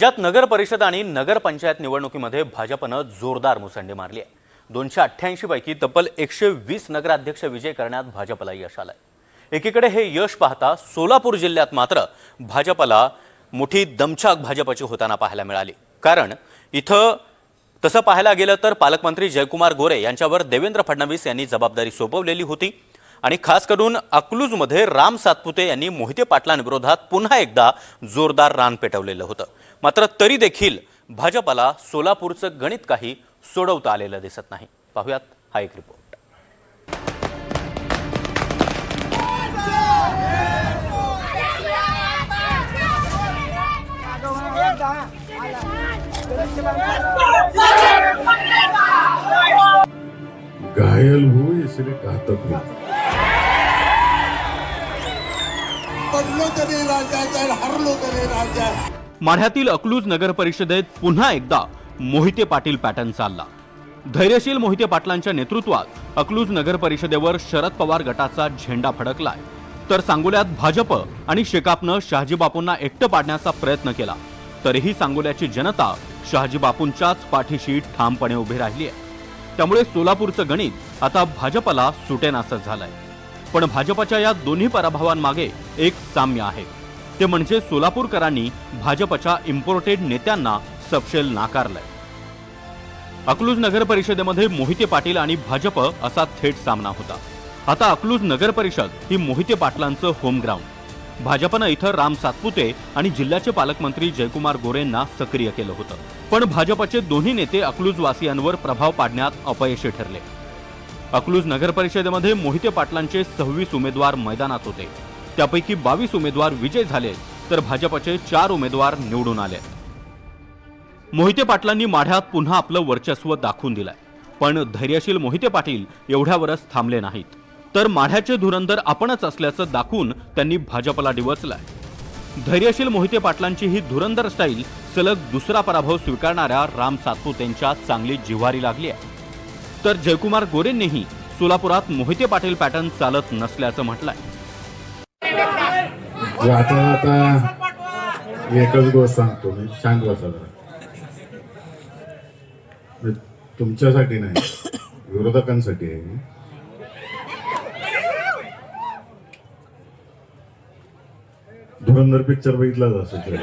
राज्यात नगर परिषद आणि नगरपंचायत निवडणुकीमध्ये भाजपनं जोरदार मुसंडी मारली आहे. दोनशे अठ्ठ्याऐंशी पैकी तब्बल एकशे वीस नगराध्यक्ष विजय करण्यात भाजपला यश आलंय. एकीकडे हे यश पाहता सोलापूर जिल्ह्यात मात्र भाजपला मोठी दमछाक भाजपची होताना पाहायला मिळाली. कारण इथं तसं पाहायला गेलं तर पालकमंत्री जयकुमार गोरे यांच्यावर देवेंद्र फडणवीस यांनी जबाबदारी सोपवलेली होती. आणि खास करून अकलूजमध्ये राम सातपुते यांनी मोहिते पाटलांविरोधात पुन्हा एकदा जोरदार रान पेटवलेलं होतं. मात्र तरी देखील भाजपाला सोलापूरचं गणित काही सोडवता आलेलं दिसत नाही. पाहुयात हा एक रिपोर्ट घायल हो इसलिए कहा तक नहीं पडलो तरी राजा हरलो तरी राजा. माढ्यातील अकलूज नगर परिषदेत पुन्हा एकदा मोहिते पाटील पॅटर्न चालला. धैर्यशील मोहिते पाटलांच्या नेतृत्वात अकलूज नगर परिषदेवर शरद पवार गटाचा झेंडा फडकलाय. तर सांगोल्यात भाजप आणि शेकापनं शहाजीबापूंना एकटं पाडण्याचा प्रयत्न केला. तरीही सांगोल्याची जनता शहाजीबापूंच्याच पाठीशी ठामपणे उभी राहिली आहे त्यामुळे सोलापूरचं गणित आता भाजपला सुटेनासं झालंय. पण भाजपच्या या दोन्ही पराभवांमागे एक साम्य आहे. ते म्हणजे सोलापूरकरांनी भाजपच्या इम्पोर्टेड नेत्यांना सपशेल नाकारलंय. अकलूज नगर परिषदेमध्ये मोहिते पाटील आणि भाजप असा थेट सामना होता. आता अकलूज नगर परिषद ही मोहिते पाटलांचं होमग्राऊंड भाजपनं इथं राम सातपुते आणि जिल्ह्याचे पालकमंत्री जयकुमार गोरेंना सक्रिय केलं होतं. पण भाजपचे दोन्ही नेते अकलूजवासियांवर प्रभाव पाडण्यात अपयशी ठरले. अकलूज नगर परिषदेमध्ये मोहिते पाटलांचे सव्वीस उमेदवार मैदानात होते. त्यापैकी बावीस उमेदवार विजय झाले तर भाजपचे चार उमेदवार निवडून आले. मोहिते पाटलांनी माढ्यात पुन्हा आपलं वर्चस्व दाखवून दिलंय. पण धैर्यशील मोहिते पाटील एवढ्यावरच थांबले नाहीत. तर माढ्याचे धुरंदर आपणच असल्याचं दाखवून त्यांनी भाजपला डिवचलाय. धैर्यशील मोहिते पाटलांची ही धुरंदर स्टाईल सलग दुसरा पराभव स्वीकारणाऱ्या राम सातपुतेंच्या चांगली जिव्हारी लागली आहे. तर जयकुमार गोरेंनीही सोलापुरात मोहिते पाटील पॅटर्न चालत नसल्याचं म्हटलंय. आता एकच गोष्ट सांगतो मी शांत बसा जरा. तुमच्यासाठी नाही विरोधकांसाठी आहे धुरंधर पिक्चर बघितलाच असेल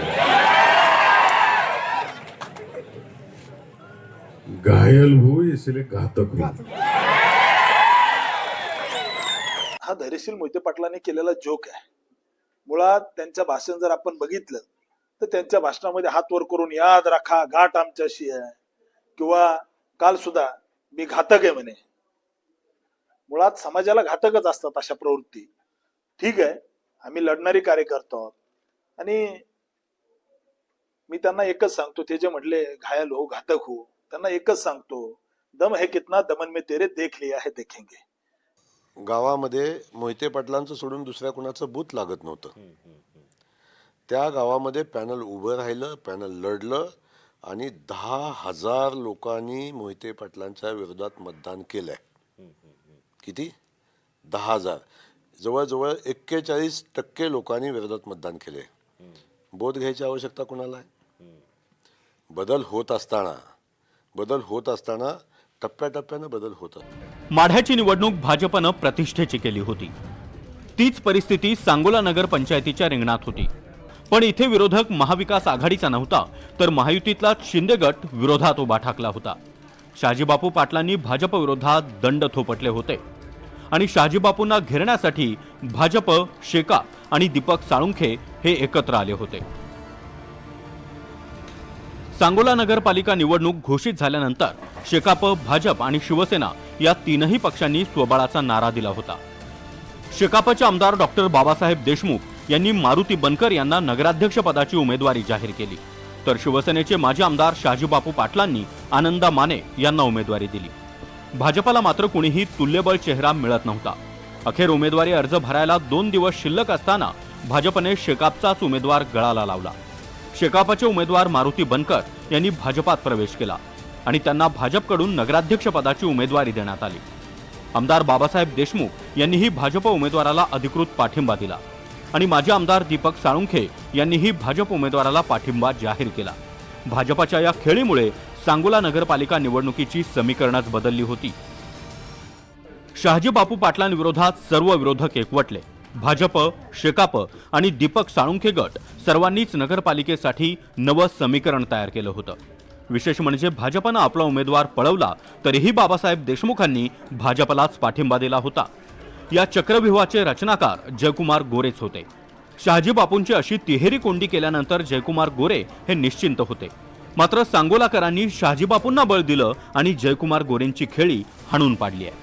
घायल हो इसलिए घातक हो। हा धैर्यशील मोहिते पाटलांनी केलेला जोक आहे. मुळात त्यांचं भाषण जर आपण बघितलं तर त्यांच्या भाषणामध्ये हात वर करून याद राखा गाठ आमच्याशी आहे. किंवा काल सुद्धा मी घातक आहे म्हणे. मुळात समाजाला घातकच असतात अशा प्रवृत्ती. ठीक आहे आम्ही लढणारी कार्यकर्ता आहोत. आणि मी त्यांना एकच सांगतो ते जे म्हटले घायल हो घातक हो. त्यांना एकच सांगतो दम है कितना दमन में तेरे देख लिया है देखेंगे. गावामध्ये मोहिते पाटलांचं सोडून दुसऱ्या कुणाचं बूथ लागत नव्हतं. त्या गावामध्ये पॅनल उभं राहिलं पॅनल लढलं आणि दहा हजार लोकांनी मोहिते पाटलांच्या विरोधात मतदान केलंय. किती? दहा हजार. जवळजवळ एक्केचाळीस टक्के लोकांनी विरोधात मतदान केले बोध घ्यायची आवश्यकता कुणाला आहे? बदल होत असताना बदल होत असताना टप्प्याटप्प्यानं बदल होतात माढ्याची निवडणूक भाजपनं प्रतिष्ठेची केली होती. तीच परिस्थिती सांगोला नगर पंचायतीच्या रिंगणात होती. पण इथे विरोधक महाविकास आघाडीचा नव्हता तर महायुतीतला शिंदे गट विरोधात उभा ठाकला होता. शहाजीबापू पाटलांनी भाजप विरोधात दंड थोपटले होते. आणि शहाजीबापूंना घेरण्यासाठी भाजप शेका आणि दीपक साळुंखे हे एकत्र आले होते. सांगोला नगरपालिका निवडणूक घोषित झाल्यानंतर शेकाप भाजप आणि शिवसेना या तीनही पक्षांनी स्वबळाचा नारा दिला होता. शेकापचे आमदार डॉक्टर बाबासाहेब देशमुख यांनी मारुती बनकर यांना नगराध्यक्षपदाची उमेदवारी जाहीर केली. तर शिवसेनेचे माजी आमदार शाजीबापू पाटलांनी आनंदा माने यांना उमेदवारी दिली. भाजपला मात्र कुणीही तुल्यबळ चेहरा मिळत नव्हता. अखेर उमेदवारी अर्ज भरायला दोन दिवस शिल्लक असताना भाजपने शेकापचाच उमेदवार गळाला लावला. शेकापाचे उमेदवार मारुती बनकर यांनी भाजपात प्रवेश केला आणि त्यांना भाजपकडून नगराध्यक्षपदाची उमेदवारी देण्यात आली. आमदार बाबासाहेब देशमुख यांनीही भाजप उमेदवाराला अधिकृत पाठिंबा दिला आणि माजी आमदार दीपक साळुंखे यांनीही भाजप उमेदवाराला पाठिंबा जाहीर केला. भाजपाच्या या खेळीमुळे सांगोला नगरपालिका निवडणुकीची समीकरणच बदलली होती. शहाजी बापू पाटलांविरोधात सर्व विरोधक एकवटले. भाजप शेकाप आणि दीपक साळुंखे गट सर्वांनीच नगरपालिकेसाठी नवं समीकरण तयार केलं होतं. विशेष म्हणजे भाजपनं आपला उमेदवार पळवला तरीही बाबासाहेब देशमुखांनी भाजपलाच पाठिंबा दिला होता. या चक्रव्यूहाचे रचनाकार जयकुमार गोरेच होते. शहाजी बापूंची अशी तिहेरी कोंडी केल्यानंतर जयकुमार गोरे हे निश्चिंत होते. मात्र सांगोलाकरांनी शहाजीबापूंना बळ दिलं आणि जयकुमार गोरेंची खेळी हाणून पाडली आहे.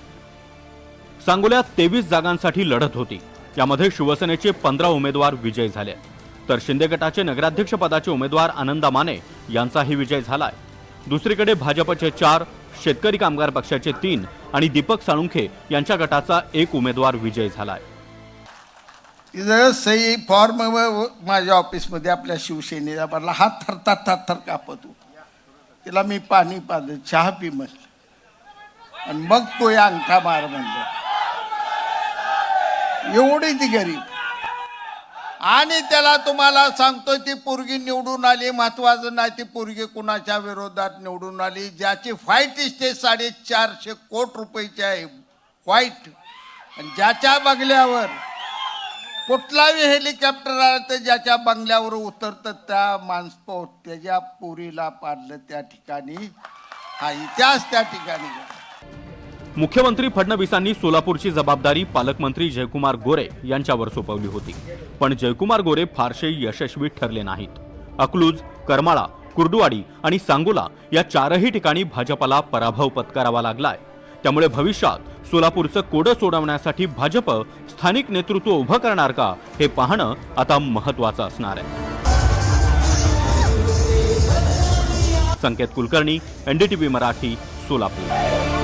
सांगोल्यात तेवीस जागांसाठी लढत होती. यामध्ये शिवसेनेचे पंधरा उमेदवार विजयी झाले. तर शिंदे गटाचे नगराध्यक्ष पदाचे उमेदवार आनंदा माने यांचाही विजय झालाय. दुसरीकडे भाजपचे चार शेतकरी कामगार पक्षाचे तीन आणि दीपक साळुंखे यांच्या गटाचा एक उमेदवार विजय झालाय. तिथं सही फॉर्म माझ्या ऑफिसमध्ये आपल्या शिवसेनेला भरला. हात थरथर थरथर थर कापतो. तिला मी पाणी पाजलं चहा पी म्हटलं. आणि मग तो या अंगठा मार म्हणलं एवढी ती गरीब आणि त्याला तुम्हाला सांगतोय ती पोरगी निवडून आली महत्वाचं नाही ती पोरगी कुणाच्या विरोधात निवडून आली ज्याची फाईट इस्टेज साडेचारशे कोट रुपयाची आहे फाईट ज्याच्या बंगल्यावर कुठलाही हेलिकॉप्टर आला तर ज्याच्या बंगल्यावर उतरतं त्या माणसं त्याच्या पोरीला पाडलं त्या ठिकाणी. हा इतिहास त्या ठिकाणी. मुख्यमंत्री फडणवीसांनी सोलापूरची जबाबदारी पालकमंत्री जयकुमार गोरे यांच्यावर सोपवली होती. पण जयकुमार गोरे फारसे यशस्वी ठरले नाहीत. अकलूज करमाळा कुर्डुवाडी आणि सांगोला या चारही ठिकाणी भाजपला पराभव पत्करावा लागलाय. त्यामुळे भविष्यात सोलापूरचं कोडं सोडवण्यासाठी भाजप स्थानिक नेतृत्व उभं करणार का हे पाहणं आता महत्वाचं असणार आहे. संकेत कुलकर्णी एनडीटीव्ही मराठी सोलापूर.